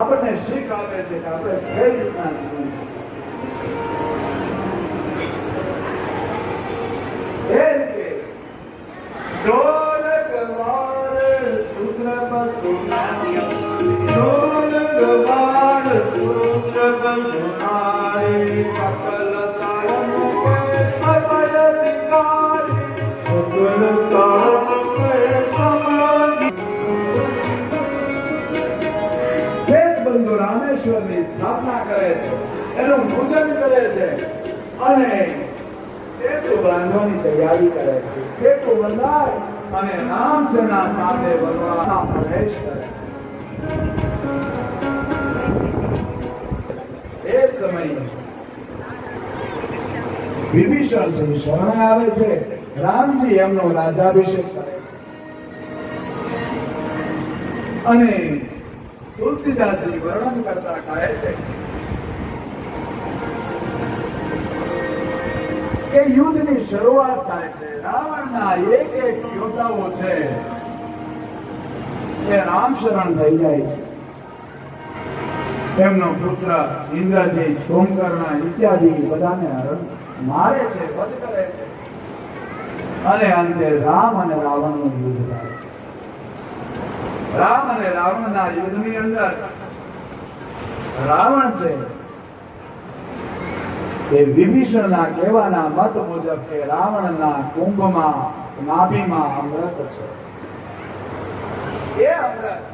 આપણને શીખ આપે છે કે આપણે કઈ રીતના જીવન એ રીતે સેતુ તૈયારી કરે છે. સેતુ બંધાય અને રામ સેના સાથે વનવાસમાં પ્રવેશ કરે એ સમય વિભીષણ સિંહ શરણે આવે છે? રામજી એમનો રાજાભિષેક કરે અને તુલસીદાસજી વર્ણન કરતા કહે છે કે યુદ્ધની શરૂઆત થાય છે. રાવણના એક એક યોદ્ધાઓ છે, એ રામ થઈ જાય છે. એમનો પુત્ર ઇન્દ્રજી સોમકર્ણ ઇત્યાદિ બધાને હરણ મારે છે, વધ કરે છે. અને અંતે રામ અને રાવણનું યુદ્ધ થાય છે. રામ અને રાવણના યુદ્ધની અંદર રાવણ છે એ વિભીષણના કહેવાના મત મુજબ કે રાવણના કુંભમાં નાભીમાં અમૃત છે. એ અમૃત.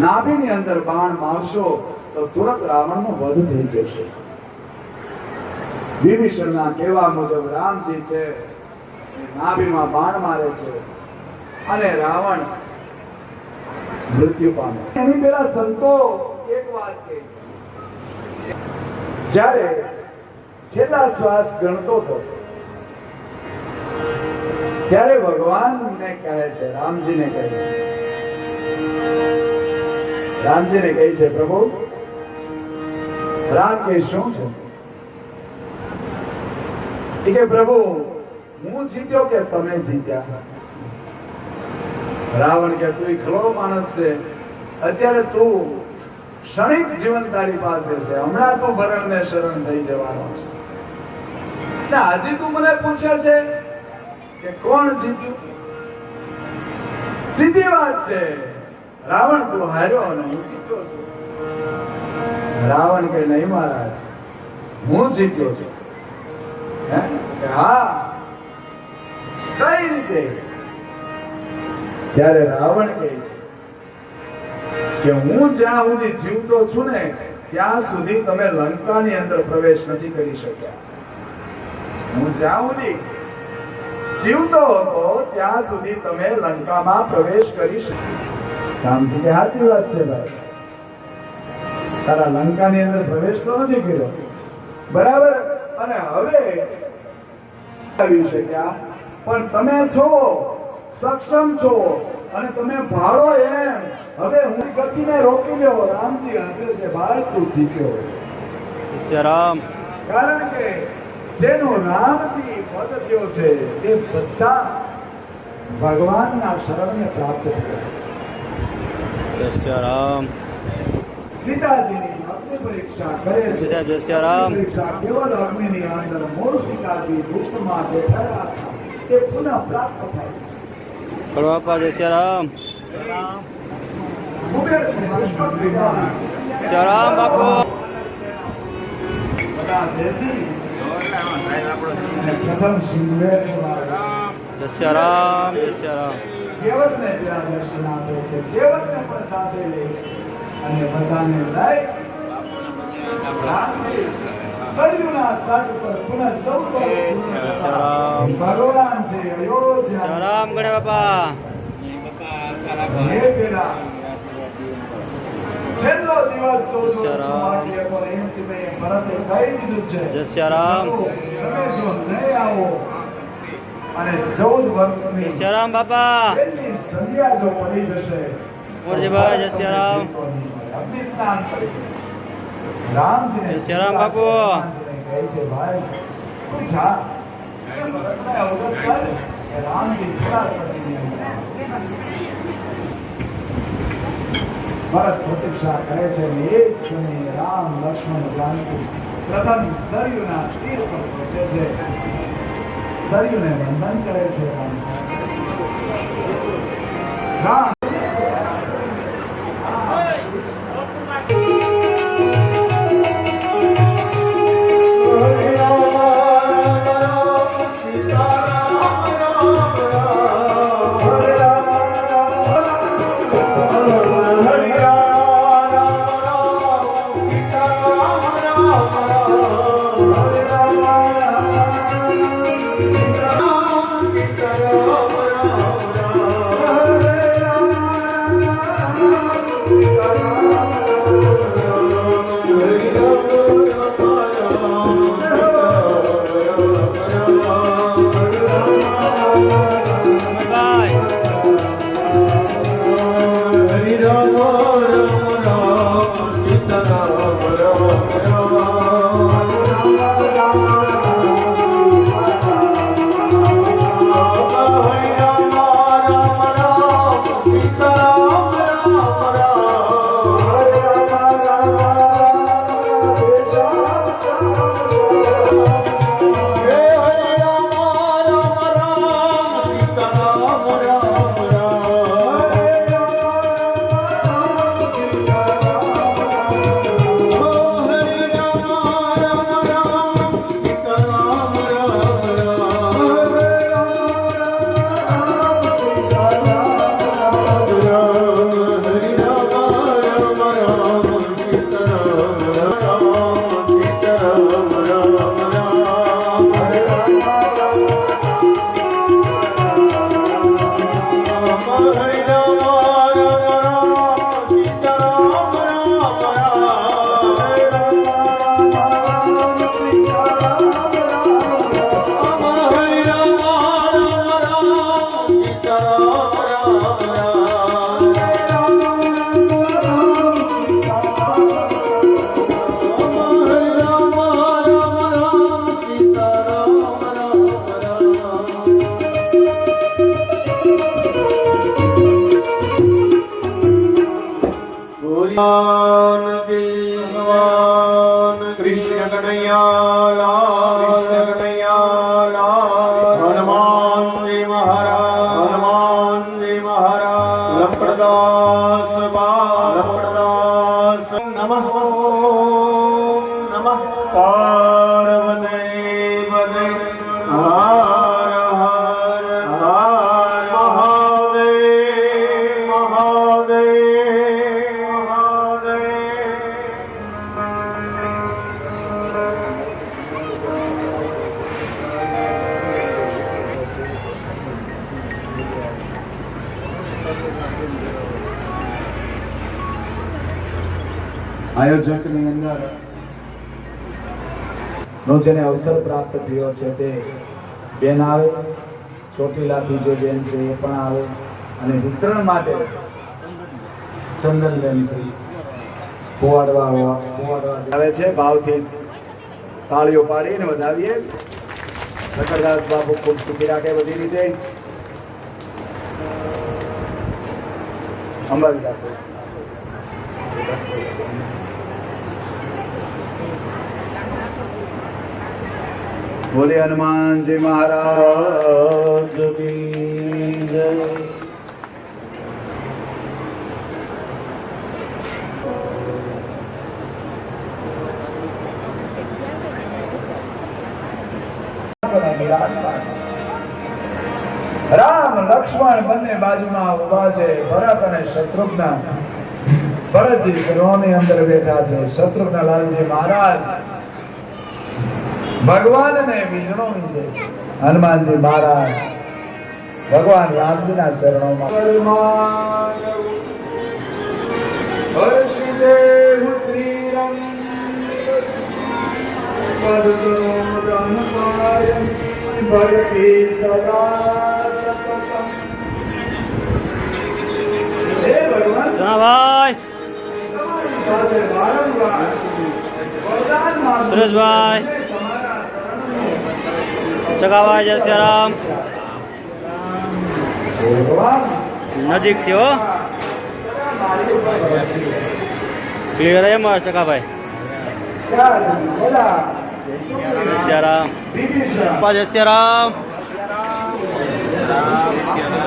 નાભીની અંદર બાણ મારશો તો તુરત રાવણનો વધ થઈ જશે. વિભીષણના કહેવા મુજબ રામજી છે નાભીમાં બાણ મારે છે અને રાવણ મૃત્યુ પામે એની પેલા સંતો એક વાત કહે છે. જ્યારે છેલ્લા શ્વાસ ગણતો હતો, ત્યારે ભગવાનને કહે છે, રામજીને કહે છે. રામજીને કહે છે, પ્રભુ, રામ કે શું છે? કે, પ્રભુ, હું જીત્યો કે તમે જીત્યા? રાવણ કે, તું ખલો માણસ છે. અત્યારે તું ક્ષણિક જીવન તારી પાસે છે. હમણાં તો ભરણ ને શરણ થઈ જવાનો છે. હજી તું મને પૂછે છે કે કોણ જીત્યું? સીધી વાત છે. રાવણ, તું હાર્યો અને હું જીત્યો છું. રાવણ કે નહીં મહારાજ, હું જીત્યો છું? હા. કઈ રીતે? ત્યારે રાવણ કહે છે કે હું જ્યાં સુધી જીવતો છું ને, ત્યાં સુધી તમે લંકાની અંદર પ્રવેશ નથી કરી શક્યા. હું જ્યાં સુધી જીવતો હતો, ત્યાં સુધી તમે લંકામાં પ્રવેશ કરી શક્યા. સાચી વાત છે ભાઈ. તારા લંકાની અંદર પ્રવેશ તો નથી કર્યો. બરાબર? અને હવે આવી શક્યા. પણ તમે છો, સક્ષમ છો, અને તમે ભાળો એમ. હવે હું ગતિને રોકી લેવો રામજી હસે છે બાળક તું જીત્યો રામ. કારણ કે જેનો રામથી પદ થયો છે તે બધા ભગવાનના શરણને પ્રાપ્ત થયા. જય રામ. સીતાજીની અગ્નિ પરીક્ષા કરે છે. જય શ્રી રામ. પરીક્ષા કેવલ અગ્નિની અંદર મૂળ સીતાજી રૂપમાં જે થયા હતા તે પુનઃ પ્રાપ્ત થાય છે. કડવા જય શ્રી રામ. વિદ્વાન બાપુ. બધા બેસી અને પ્રથમ શિંગવેરમાં જય શ્રી રામ જય શ્રી રામ કેવટને ત્યાં દર્શન આપે છે કેવટને પણ સાથે લઈ અને બધાને લઈ સરયુના તટ પર પુનઃ ચૌદ વર્ષ પૂર્ણ કરતા રામ. ભગવાન છે અયોધ્યા રામ ગણે બાપા હે છેલ્લો દિવસ ચૌદ જય વર્ષ રામ. માટે પણ એંસી મે ભરતે કહી દીધું છે જય શ્રી રામ. તમે જો નહીં આવો અને ચૌદ વર્ષની જય શ્રી રામ બાપા મોરજીભાઈ, જય શ્રી રામ. અગ્નિ સ્નાન કરી રામજીને જય શ્રી રામ બાપુ. રામજી ભરત પ્રતીક્ષા કરે છે એ જ સમયે રામ, લક્ષ્મણ, જાનકી, પ્રથમ સરયુના તીર પર પહોંચે છે. સરયુને વંદન કરે છે. રામ. Amen. આયોજકની અંદર નો જેને અવસર પ્રાપ્ત થયો છે તે બેન આવે, ચોટીલાથી જે બેન છે એ પણ આવે અને વિતરણ માટે ચંદનબેન શ્રી પોવાડવા પોવાડવા આવે છે. ભાવથી તાળીઓ પાડીને વધાવીએ. લખડદાસ બાપુ ખૂબ સુખી રાખે બધી રીતે. અંબાજી બોલે હનુમાનજી મહારાજ રામ લક્ષ્મણ બંને બાજુમાં ઊભા છે ભરત અને શત્રુઘ્ન. ભરતજી ગૃહની અંદર બેઠા છે. શત્રુઘ્ન લાલજી મહારાજ ભગવાનને વિજ્ઞોની છે. હનુમાનજી મહારાજ ભગવાન રામજીના ચરણોમાં. શ્રી શ્રીરામ. ભક્તિ સદા સતસં. હે ભગવાન જણાભાઈ તમારી પાસે વારંવાર વરદાન માંગુ છું. સુરેશભાઈ. તમારા ચકાભાઈ જય શ્રી નજીક થયો ક્લિયર એમ ચકાભાઈ સિયારામ. જય સિયારામ.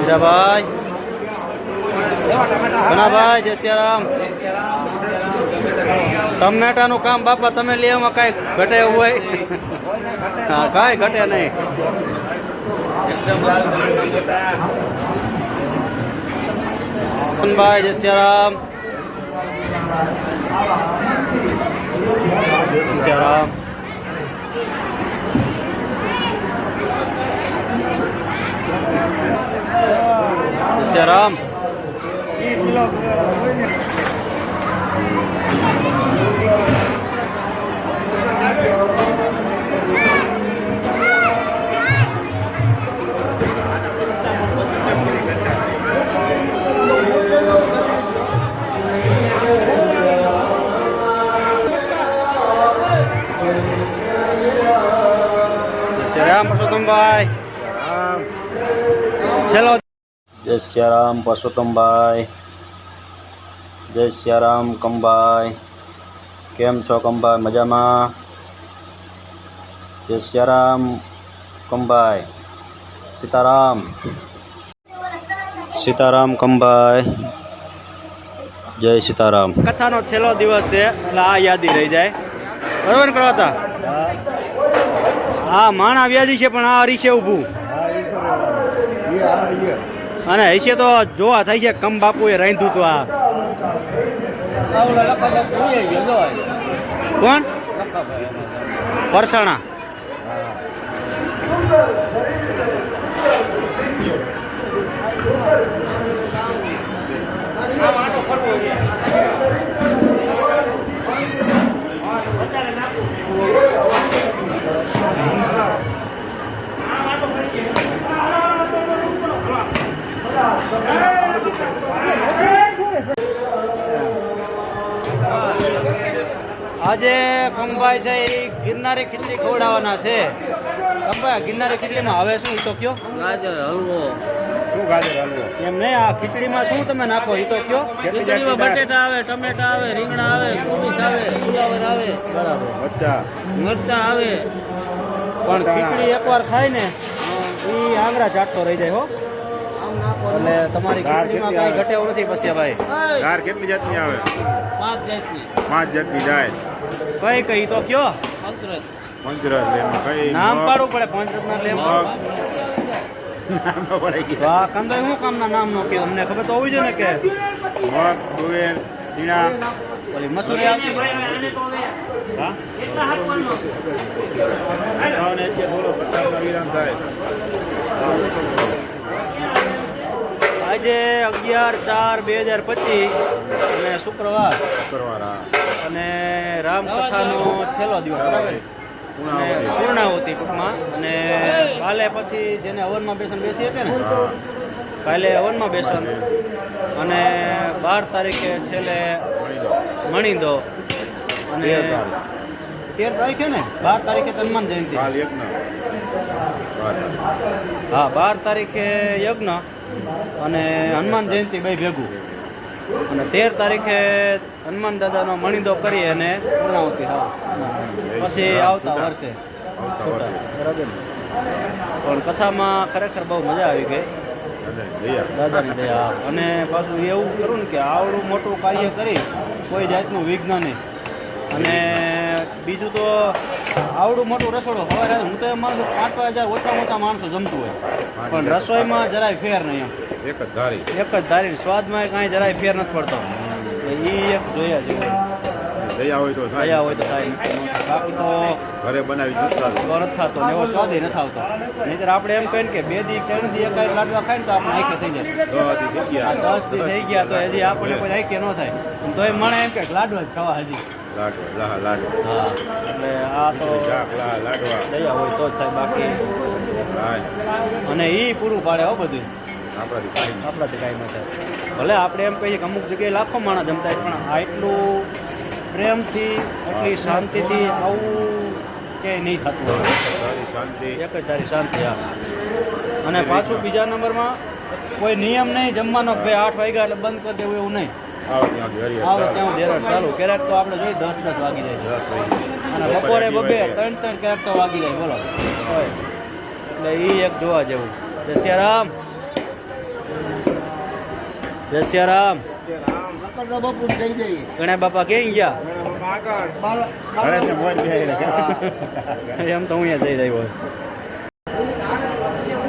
હીરાભાઈ. ઘનાભાઈ જય સિયારામ. ટમેટાનું કામ બાપા તમે લેવામાં કાંઈ ઘટે એવું હોય? હા, કાંઈ ઘટે નહીં. ભાઈ જય સિયારામ. સિયારામ. સિયારામ પરસોત્તમભાઈ જય સિયારામ કંભાઈ કેમ છો કંભાઈ મજામાં જય સિયારામ કંભાઈ સીતારામ સીતારામ કંભાઈ જય સીતારામ કથાનો છેલ્લો દિવસ છે એટલે આ યાદી રહી જાય. બરોબર કળવાતા હા માણા વ્યાજી છે પણ આ હરીશે ઊભું. અને હશે તો જોવા થાય છે કમ બાપુએ રાંધ્યું તો આ. કોણ? પરસાણા આજે કંભાઈ છે એ ગિરનારી ખીચડી ખવડાવવાના છે. કંભાઈ ગિરનારી ખીચડીમાં હવે શું તો કયો? ગાજર હલવો. એમ નહીં આ ખીચડીમાં શું તમે નાખો એ તો કયો ખીચડીમાં બટેટા આવે ટમેટા આવે રીંગણા આવે કોબીજ આવે ફુલાવર આવે. બરાબર. મરચા? આવે. પણ ખીચડી એકવાર ખાય ને એ આંગળા ચાટતો રહી જાય હો. એટલે તમારી ખીચડીમાં કાંઈ ઘટે એવું નથી પછી ભાઈ? કાર કેટલી જાતની આવે? પાંચ જાતની. પાંચ જાતની જાય. કઈ કઈ તો કયો? પંચરસ. પંચરસ લેમ કઈ નામ પાડવું પડે પંચરત્ન એટલે એમ મગ. નામ પડે શું કામના નામ નો કે અમને ખબર તો હોવી જોઈએ ને કે. મગ તુવેર ટીણા ઓલી મસૂરી આવતી. હા? પચાસનો વિરામ થાય. આજે અગિયાર ચાર બે હજાર પચીસ અને શુક્રવાર. શુક્રવાર અને રામકથાનો છેલ્લો દિવસ બરાબર? અને પૂર્ણાહુતિ. પૂર્ણાહુતિ ટૂંકમાં. અને કાલે પછી જેને હવનમાં બેસન બેસી હતી ને? કાલે હવનમાં બેસવાનું. અને બાર તારીખે છેલ્લે મણી દો અને તેર તારીખે. ને? બાર તારીખે હનુમાન જયંતિ. હા બાર તારીખે યજ્ઞ અને હનુમાન જયંતિ બે ભેગું. અને તેર તારીખે હનુમાન દાદાનો મણિદો કરી અને પૂર્ણાવતી હા પછી આવતા વર્ષે. બરાબર. પણ કથામાં ખરેખર બહુ મજા આવી ગઈ. દાદાની દયા. દાદાની દયા. અને પાછું એવું કરું ને કે આવડું મોટું કાર્ય કરી કોઈ જાતનું વિઘ્ન નહીં. અને બીજું તો આવડું મોટું રસોડું હવે હું તો એમ માનું છું પાંચ પાંચ હજાર ઓછામાં ઓછા માણસો જમતું હોય. પણ રસોઈમાં જરાય ફેર નહીં એમ. એક જ ધારી. એક જ ધારી. સ્વાદમાં કાંઈ જરાય ફેર નથી પડતો. એ એક જોયા જેવું દયા હોય તો થાય. હોય તો થાય. બાકી તો ઘરે બનાવી જુસ્તા નથી થતો એવો સ્વાદ નથી આવતો. નહીંતર આપણે એમ કહીએ કે બે દી ત્રણ દી એક લાડવા ખાય ને તો આપણે આંખે થઈ જાય. દસ દી થઈ ગયા. તો હજી આપણને કોઈ આંખે ન થાય. તો એ મને એમ કે લાડવા જ ખાવા હજી. લાડવા લાહ લાડવા. હા એટલે આ તો શાક લાહ લાડવા. દયા હોય તો જ થાય બાકી. અને એ પૂરું પાડે હો બધું. આપણાથી કાંઈ આપણાથી કાંઈ ન થાય. ભલે આપણે એમ કહીએ કે અમુક જગ્યાએ લાખો માણસ જમતા પણ આટલું પ્રેમથી આટલી શાંતિથી આવું ક્યાંય નહીં થતું હોય. સારી શાંતિ. એક જ તારી શાંતિ હા. અને પાછું બીજા? નંબરમાં કોઈ નિયમ નહીં જમવાનો ભાઈ આઠ વાગ્યા એટલે બંધ કરી દેવું એવું નહીં. આવો ત્યાં ચાલુ. ક્યારેક તો આપણે દસ દસ વાગી જાય. અને બપોરે બબે ત્રણ ત્રણ ક્યારેક તો વાગી જાય બોલો. એટલે એ એક જોવા જેવું. જય શ્રી રામ જય શ્રી રામ ગણ્યા બાપા ક્યાં ગયા. એમ તો હું જઈ રહ્યો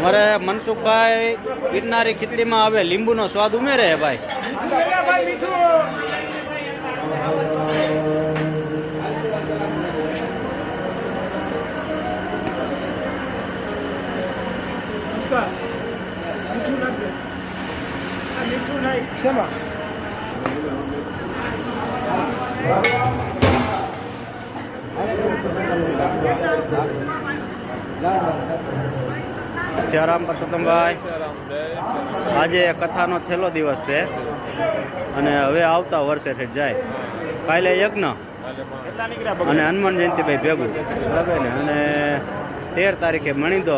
મારે મનસુખભાઈ ગિરનારી ખીચડીમાં હવે લીંબુનો સ્વાદ ઉમેરે હે ભાઈ સિયારામ પરસોત્તમભાઈ આજે કથાનો છેલ્લો દિવસ છે. અને હવે આવતા વર્ષે થઈ જાય. કાલે યજ્ઞ. અને હનુમાન જયંતિભાઈ ભેગું. બરાબર ને અને તેર તારીખે મણિદો.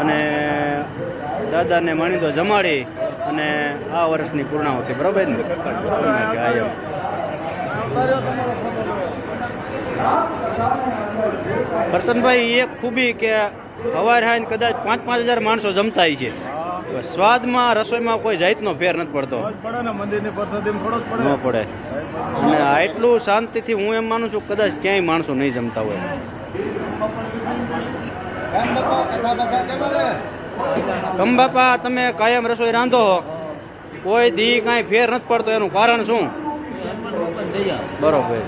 અને દાદાને મણિદો જમાડી અને આ વર્ષની પૂર્ણાવતી બરાબર ને? એમ. કરશનભાઈ એક ખૂબી કે સવારે હાઈને કદાચ પાંચ પાંચ હજાર માણસો જમતા છે. સ્વાદમાં રસોઈમાં કોઈ જાતનો ફેર નથી પડતો. પડે ને પડે. અને એટલું શાંતિથી હું એમ માનું છું કદાચ ક્યાંય માણસો નહીં જમતા હોય. કમ બાપા તમે કાયમ રસોઈ રાંધો કોઈ દી કાંઈ ફેર નથી પડતો. એનું કારણ શું? બરોબર.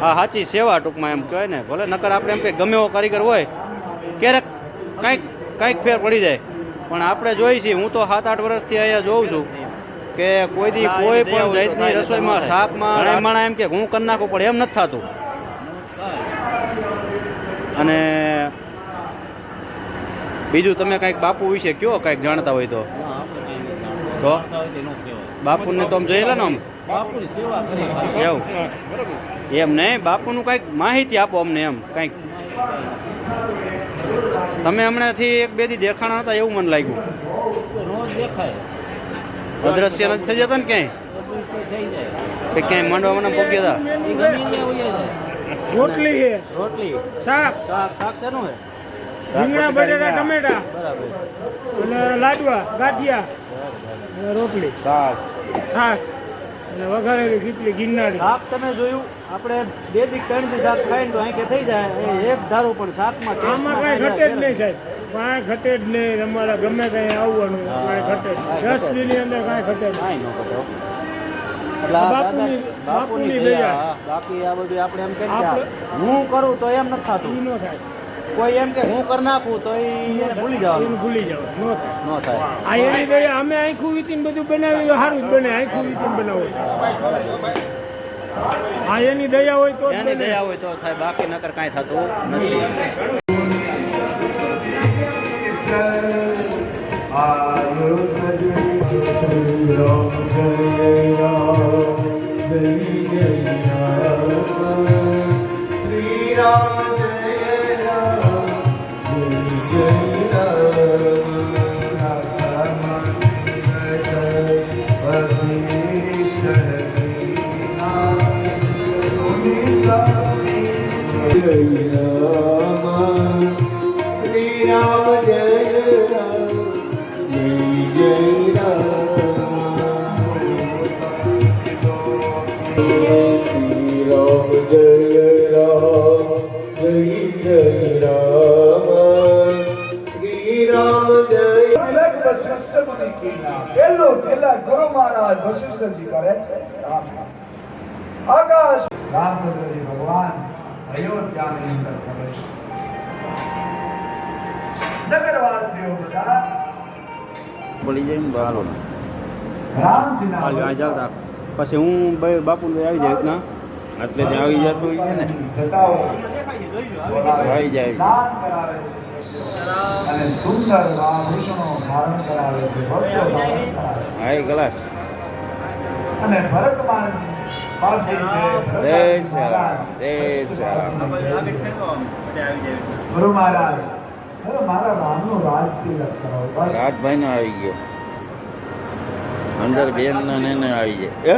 હા સાચી સેવા ટૂંકમાં એમ કહેવાય ને. ભલે નકર આપણે એમ કે ગમે એવો કારીગર હોય ક્યારેક કાંઈક કાંઈક ફેર પડી જાય. પણ આપણે જોઈ છીએ હું તો સાત આઠ વર્ષથી અહીંયા જોઉં છું કે કોઈ દી કોઈ પણ જાતની રસોઈમાં સાપમાં ઘણા એમ કે હું કરી નાખું પણ એમ નથી થતું. અને બીજું તમે કાંઈક બાપુ વિશે કયો કાંઈક જાણતા હોય તો? તો બાપુને તો આમ જોયેલા ને આમ. એવું. એમ નહીં બાપુનું કાંઈક માહિતી આપો અમને એમ કાંઈક. તમે હમણાંથી એક બે દી દેખાણા હતા એવું મને લાગ્યું. રોજ દેખાય. અદ્રશ્ય નથી થઈ જતા ને ક્યાંય? કે ક્યાંય માંડવા મને પગ્યા હતા રોટલી છે. રોટલી. શાક. શાક શાક શેનું છે? રીંગણા બટેટા ટમેટા. બરાબર. અને લાડવા ગાંઠિયા. રોટલી. શાક. છાશ. અને વઘારેલી ખીચડી ગિરનારી. શાક તમે જોયું? આપણે બે દી ત્રણ દી શાક ખાઈને તો અહીં થઈ જાય. એક ધારું પણ શાકમાં આમાં કાંઈ ઘટે જ નહીં સાહેબ. કાંઈ ઘટે જ નહીં. તમારે ગમે કઈ આવવાનું કાંઈ ઘટે. દસ દિનની અંદર કાંઈ ઘટે. કાંઈ ન ઘટે આ બાપુની- બાપુની દયા. બાકી આ બધું આપણે એમ કે હું કરું તો એમ નથી થતું. ન થાય. કોઈ એમ કે હું કરી નાખું તો એ ભૂલી જવાનું. ભૂલી જવાનું. ન થાય. આ એની દયા અમે આખું વિચિન બધું બનાવ્યું સારું જ બને. આખું વીચીને બનાવો આ એની દયા હોય તો એની દયા હોય તો થાય બાકી નકર કાંઈ થતું નથી. શ્રી વશિષ્ઠ વશિષ્ઠજી કરે છે રામ. આકાશ રામચંદ્રજી ભગવાન અયોધ્યાની અંદર પ્રવેશ નગરવાસીઓ બધા બોલી જાય ને. પછી હું ભાઈ બાપુ આવી જાય ના એટલે જે આવી જતું હોય છે ને. આવી જાય. અને સુંદર આભૂષણો ધારણ કરાવે છે. વસ્ત્રો ધારણ કરાવે એ ગ્લાસ અને ભરતમાન પાસે છે. જય ભરતજી જય શ્યારામ ગુરુ મહારાજ મારા રામનું રાજ તિલક કરાવો? રાજભાઈ નો આવી ગયો. અંદર બેન ને એને આવી જાય.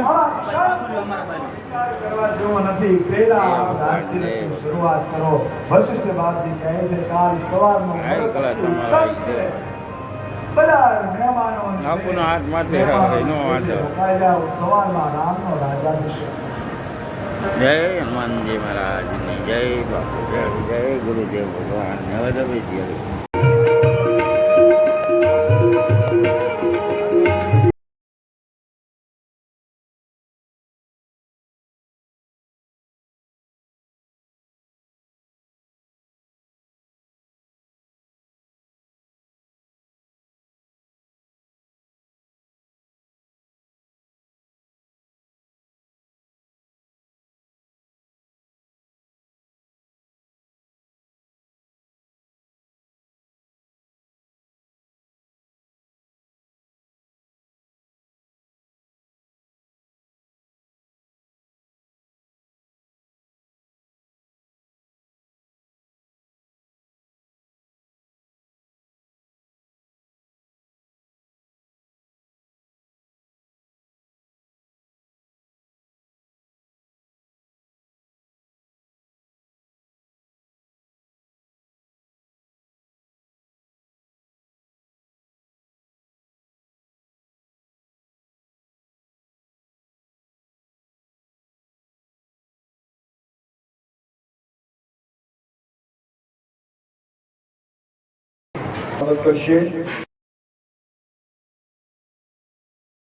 બાપુનો હાથ માથે રાખે, નો વાંધો. જય હનુમાનજી મહારાજની જય બાપુ જય જય ગુરુદેવ ભગવાન હવે જય કરશે